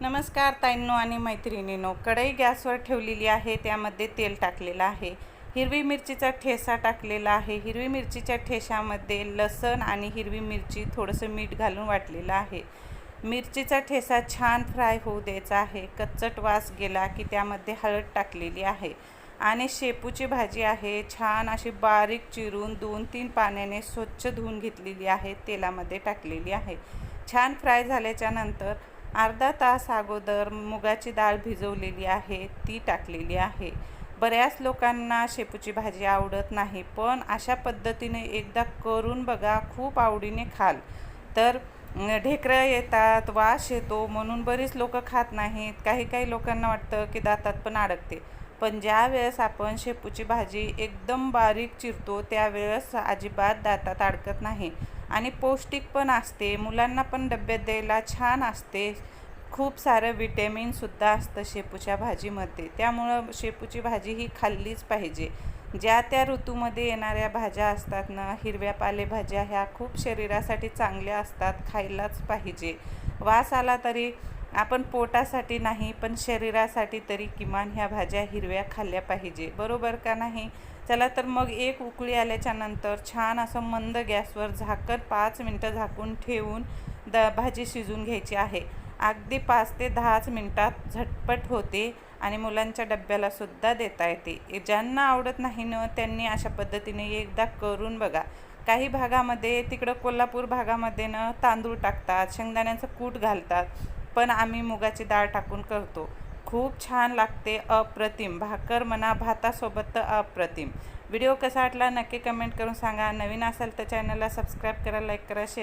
नमस्कार ताईंनो आणि मैत्रिणीनो कढई गॅसवर ठेवलेली आहे त्यामध्ये तेल टाकलेलं आहे. हिरवी मिरचीचा ठेसा टाकलेला आहे. हिरवी मिरचीच्या ठेशामध्ये लसण आणि हिरवी मिरची थोडंसं मीठ घालून वाटलेलं आहे. मिरचीचा ठेसा छान फ्राय होऊ द्यायचा आहे. कच्चट वास गेला की त्यामध्ये हळद टाकलेली आहे. आणि शेपूची भाजी आहे. छान अशी बारीक चिरून दोन तीन पाण्याने स्वच्छ धुवून घेतलेली आहे. तेलामध्ये टाकलेली आहे. छान फ्राय झाल्याच्यानंतर अर्धा तास अगोदर मुगाची डाळ भिजवलेली आहे ती टाकलेली आहे. बऱ्याच लोकांना शेपूची भाजी आवडत नाही पण अशा पद्धतीने एकदा करून बघा खूप आवडीने खाल. तर ढेकऱ्या येतात वास येतो म्हणून बरीच लोक खात नाहीत. काही काही लोकांना वाटतं की दातात पण अडकते. पण ज्या वेळेस आपण शेपूची भाजी एकदम बारीक चिरतो त्यावेळेस अजिबात दातात अडकत नाही. आणि पौष्टिक पण असते मुलांना पण डब्यात द्यायला छान असते. खूप सारं विटॅमिनसुद्धा असतं शेपूच्या भाजीमध्ये. त्यामुळं शेपूची भाजी ही खाल्लीच पाहिजे. ज्या त्या ऋतूमध्ये येणाऱ्या भाज्या असतात ना हिरव्या पालेभाज्या ह्या खूप शरीरासाठी चांगल्या असतात खायलाच पाहिजे. वास आला तरी आपण पोटासाठी नाही पण शरीरासाठी तरी किमान ह्या भाज्या हिरव्या खाल्ल्या पाहिजे. बरोबर का नाही? चला तर मग एक उकळी आल्याच्यानंतर छान असं मंद गॅसवर झाकण पाच मिनटं झाकून ठेवून द भाजी शिजून घ्यायची आहे. अगदी पाच ते दहाच मिनटात झटपट होते आणि मुलांच्या डब्याला सुद्धा देता येते. ज्यांना आवडत नाही न त्यांनी अशा पद्धतीने एकदा करून बघा. काही भागामध्ये तिकडं कोल्हापूर भागामध्ये न तांदूळ टाकतात शेंगदाण्याचं कूट घालतात. पण आम्ही मुगाची डाळ टाकून करतो. खूप छान लागते अप्रतिम. भाकर म्हणा भातासोबत तर अप्रतिम. व्हिडिओ कसा वाटला नक्की कमेंट करून सांगा. नवीन असेल तर चॅनलला सबस्क्राईब करा लाईक करा शेअर